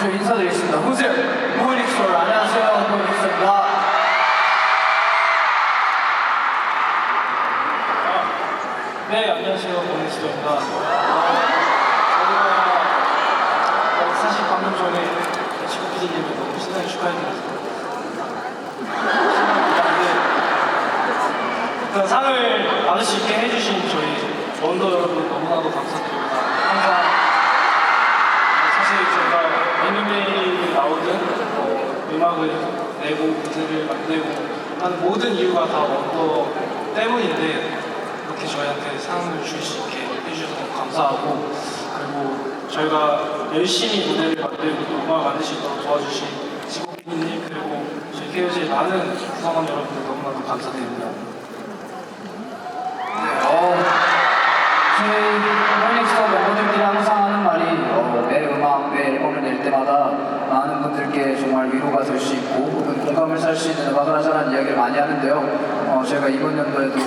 먼저 인사드리겠습니다. 후세요. 모이닉솔 안녕하세요. 모이닉솔입니다. 네, 안녕하세요. 모이닉솔입니다. 아, 사실 방금 전에 지구 PD님을 너무 신나게 축하해드려서 그 상을 받을 수 있게 해주신 저희 원더 여러분 너무나도 감사드립니다. 항상 사실 제가 애니메이에 나오든 뭐 음악을 내고 무대를 만들고 하는 모든 이유가 다 원더 때문인데 이렇게 저희한테 상을 줄수 있게 해주셔서 너무 감사하고 그리고 저희가 열심히 무대를 만들고 또 음악을 있도록 도와주신 지국빈님 그리고 저희 KOJ 많은 구성원 여러분들 너무나도 감사드립니다. 어, 저희 홀릭스터 멤버들끼리 항상 하는 말이 어, 매 음악, 매 앨범을 낼 때마다 많은 분들께 정말 위로가 될 수 있고 공감을 살 수 있는 음악을 하자는 이야기를 많이 하는데요. 어, 저희가 이번 연도에도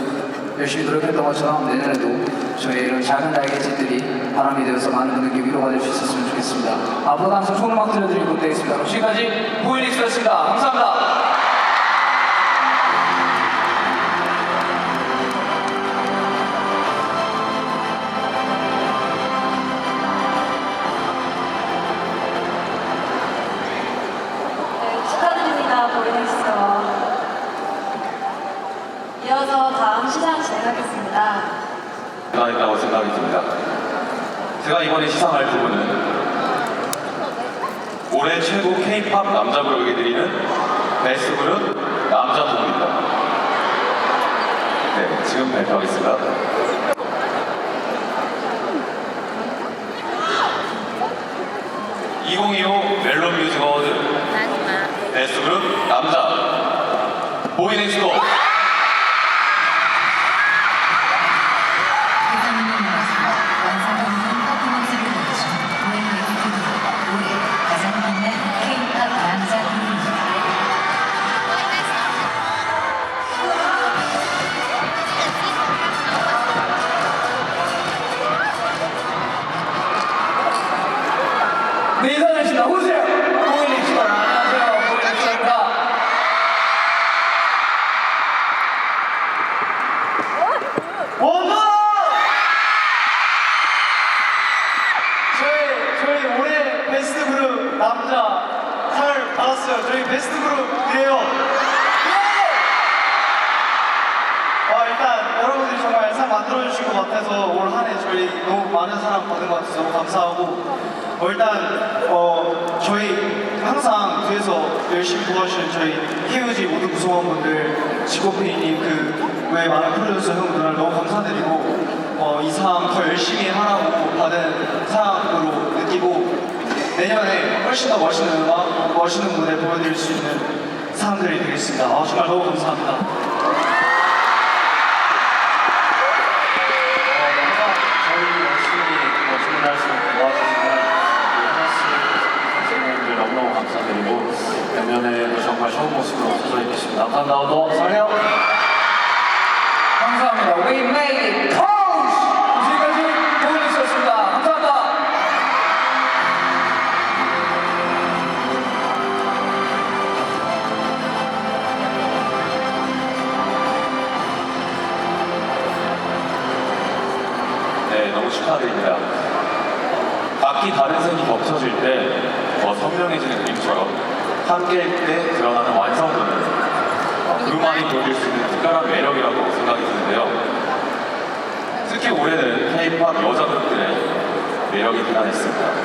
열심히 노력했던 것처럼 내년에도 저희 이런 작은 날개짓들이 바람이 되어서 많은 분들께 위로가 될 수 있었으면 좋겠습니다. 앞으로도 항상 좋은 음악 들려드리고 되겠습니다. 그럼 지금까지 보이닉스였습니다. 감사합니다. 이어서 다음 시상 진행하겠습니다. 가 있다고 생각이 듭니다. 제가 이번에 시상할 부분은 올해 최고 K-팝 남자 그룹에게 드리는 베스트 그룹 남자 부분입니다. 네, 지금 발표하겠습니다. (2025) 멜론 뮤직 어워드 네, 인사드리겠습니다. 호세요. 보이넥스터. 안녕하세요. 보이넥스터입니다. 원더! 저희 저희 올해 베스트 그룹 남자 상을 받았어요. 저희 베스트 그룹이에요. 아 일단 여러분들이 정말 상 만들어 주신 것 같아서 올 한 해 저희 너무 많은 사랑 받은 것 같아서 너무 감사하고 어, 일단 어 저희 항상 뒤에서 열심히 도와주신 저희 KOG 모든 구성원분들 직원피님 그외 많은 프로듀서 형들 너무 감사드리고 어, 이상 더 열심히 하라고 받은 사랑으로 느끼고 내년에 훨씬 더 멋있는 음악, 멋있는 무대 보여드릴 수 있는 사람들이 되겠습니다. 아, 정말 너무 감사합니다. 어, 항상 저희 열심히 뭐 준비할 수 있게 도와주시는 우리 하나씩 선생님들 너무너무 감사드리고 내년에도 정말 좋은 모습으로 찾아뵙겠습니다 감사합니다. 또 사랑해요. 감사합니다. We made it. 축하드립니다. 각기 다른 색이 겹쳐질 때 더 선명해지는 그림처럼 함께일 때 드러나는 완성도는 어, 그룹만이 보여줄 수 있는 특별한 매력이라고 생각이 드는데요. 특히 올해는 K-팝 여자 그룹들의 매력이 대단했습니다.